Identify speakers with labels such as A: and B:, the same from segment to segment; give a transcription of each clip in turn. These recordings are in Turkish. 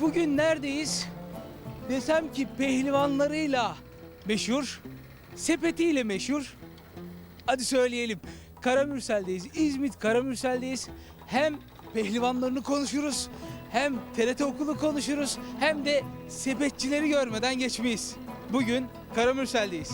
A: Bugün neredeyiz? Desem ki pehlivanlarıyla meşhur, sepetiyle meşhur. Hadi söyleyelim. Karamürsel'deyiz. İzmit Karamürsel'deyiz. Hem pehlivanlarını konuşuruz, hem TRT okulu konuşuruz, hem de sepetçileri görmeden geçmeyiz. Bugün Karamürsel'deyiz.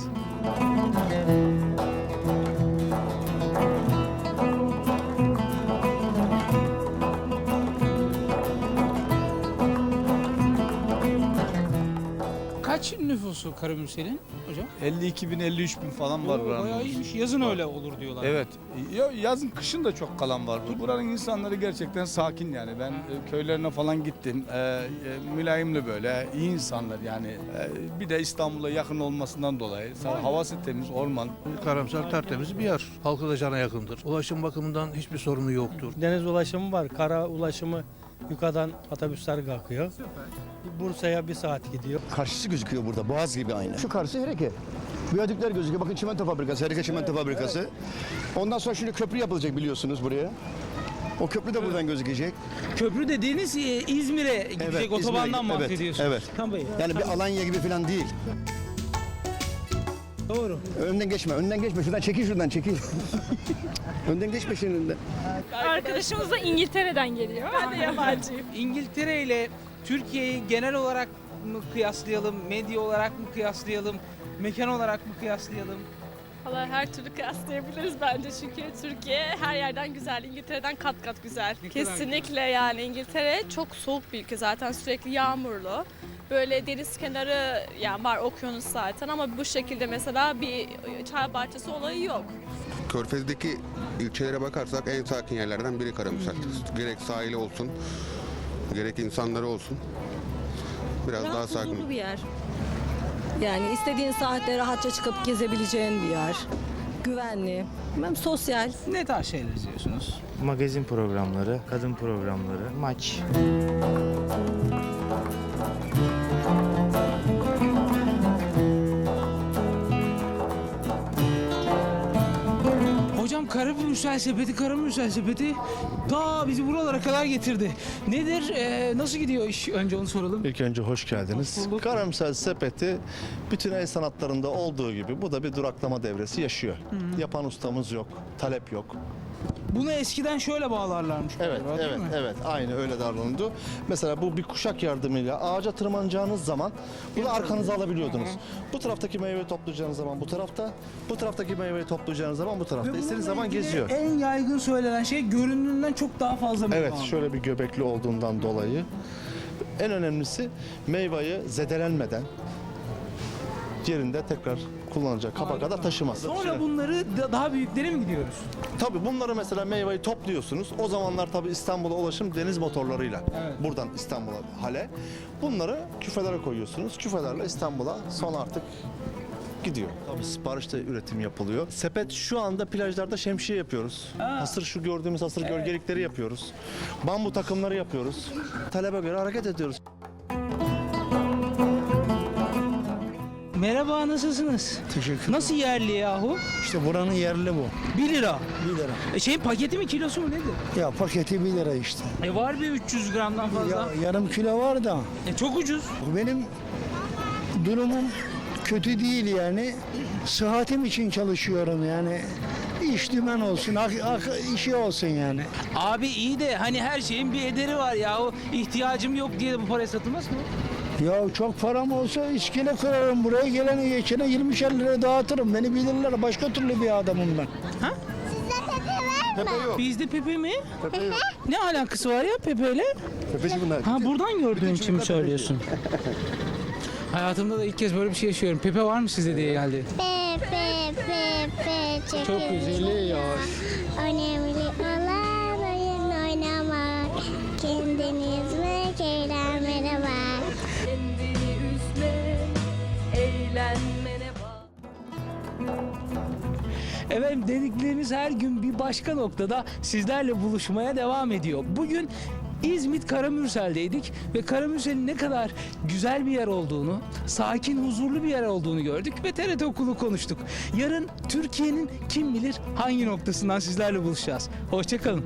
A: Kaç nüfusu Karamürsel'in hocam?
B: 52 bin 53 bin falan var
A: Oo,
B: buranın.
A: Bayağı iyiymiş. Yazın öyle olur diyorlar.
B: Evet. Ya, yazın kışın da çok kalan var. Bu- Buranın insanları gerçekten sakin yani. Ben e, köylerine falan gittim. E, e, mülayimli böyle iyi insanlar yani. E, bir de İstanbul'a yakın olmasından dolayı havası temiz, orman.
C: Karamsar tertemiz bir yer. Halkı da cana yakındır. Ulaşım bakımından hiçbir sorunu yoktur.
D: Deniz ulaşımı var. Kara ulaşımı yukarıdan otobüsler kalkıyor. Bursa'ya bir saat gidiyor.
E: Karşısı gözüküyor burada. Boğaz gibi aynı. Şu karşısı Hereke. Viyadükler gözüküyor. Bakın çimento fabrikası, Hereke çimento fabrikası. Ondan sonra şimdi köprü yapılacak biliyorsunuz buraya. O köprü de buradan gözükecek.
A: Köprü dediğiniz e, İzmir'e gidecek
E: Evet,
A: otobandan
E: İzmir'e- evet,
A: bahsediyorsunuz.
E: evet.
A: Tamam.
E: Yani bir Alanya gibi falan değil.
A: Doğru.
E: Önden geçme, önden geçme. Şuradan çekil şuradan çekil. önden geçme şimdi.
F: Arkadaşımız da İngiltere'den geliyor. Ben de yabancıyım.
A: İngiltere ile Türkiye'yi genel olarak mı kıyaslayalım, medya olarak mı kıyaslayalım, mekan olarak mı kıyaslayalım?
F: Valla her türlü kıyaslayabiliriz bence çünkü Türkiye her yerden güzel, İngiltere'den kat kat güzel.
A: Ne kadar
F: Kesinlikle yani İngiltere çok soğuk bir ülke zaten sürekli yağmurlu. Böyle deniz kenarı yani var okyanus zaten ama bu şekilde mesela bir çay bahçesi olayı yok.
G: Körfez'deki ilçelere bakarsak en sakin yerlerden biri Karamürsel. Gerek sahili olsun, gerek insanları olsun. Biraz daha
H: Rahat
G: sakin.
H: huzurlu bir yer. Yani istediğin saatte rahatça çıkıp gezebileceğin bir yer. Güvenli, hem sosyal.
A: Ne tarz şeyler izliyorsunuz?
I: magazin programları, kadın programları, maç.
A: Karamürsel sepeti, Karamürsel sepeti ta bizi buralara kadar getirdi. Nedir, e, nasıl gidiyor iş? Önce onu soralım.
J: İlk önce hoş geldiniz.
A: Hoş bulduk.
J: Karamsel sepeti bütün el sanatlarında olduğu gibi bu da bir duraklama devresi yaşıyor. Yapan ustamız yok, talep yok.
A: Bunu eskiden şöyle bağlarlarmış.
J: Evet,
A: galiba,
J: evet, evet. Aynı öyle davranıldı. Mesela bu bir kuşak yardımıyla ağaca tırmanacağınız zaman bunu arkanıza alabiliyordunuz. Bu taraftaki meyveyi toplayacağınız zaman bu tarafta, bu taraftaki meyveyi toplayacağınız zaman bu tarafta.
A: Ve
J: İstediğiniz
A: bununla
J: zaman
A: ilgili
J: geziyor.
A: En yaygın söylenen şey görünümünden çok daha fazla meyve
J: Evet, şöyle bir göbekli olduğundan dolayı. En önemlisi meyveyi zedelenmeden yerinde tekrar kullanacak kaba kadar taşımaz.
A: Sonra bunları da- daha büyüklere mi gidiyoruz?
J: Tabii bunları mesela meyveyi topluyorsunuz. O zamanlar tabii İstanbul'a ulaşım deniz motorlarıyla.
A: Evet.
J: Buradan İstanbul'a hale. Bunları küfelere koyuyorsunuz. Küfelerle İstanbul'a son artık gidiyor. Tabii siparişte üretim yapılıyor. Sepet şu anda plajlarda şemsiye yapıyoruz. Hasır şu gördüğümüz hasır gölgelikleri yapıyoruz. Bambu takımları yapıyoruz. Talebe göre hareket ediyoruz.
A: Merhaba nasılsınız?
D: Teşekkür
A: Nasıl yerli yahu?
D: İşte buranın yerli bu.
A: 1 lira.
D: 1 lira.
A: E şeyin paketi mi kilosu mu nedir?
D: Ya paketi 1 lira işte.
A: E var bir 300 gramdan fazla.
D: Ya, yarım kilo var da
A: E çok ucuz.
D: benim durumum kötü değil yani. Sıhhatim için çalışıyorum yani. İş dümen olsun, ak, ak- işi olsun yani.
A: Abi iyi de hani her şeyin bir ederi var ya. O ihtiyacım yok diye de bu paraya satılmaz mı?
D: Ya çok param olsa iskele kurarım buraya gelene geçene 20'şer lira dağıtırım. Beni bilirler başka türlü bir adamım ben.
A: Bizde Pepe mi? Ne alakası var ya Pepe ile?
J: Tepeci bunlar.
A: Ha buradan gördüğün için mi söylüyorsun? Hayatımda da ilk kez böyle bir şey yaşıyorum. Pepe var mı size diye geldi.
K: Pepe, pepe,
A: Çok güzel ya.
K: Önemli
A: Efendim dediklerimiz her gün bir başka noktada sizlerle buluşmaya devam ediyor. Bugün İzmit Karamürsel'deydik ve Karamürsel'in ne kadar güzel bir yer olduğunu, sakin, huzurlu bir yer olduğunu gördük ve TRT okulu konuştuk. Yarın Türkiye'nin kim bilir hangi noktasından sizlerle buluşacağız. Hoşçakalın.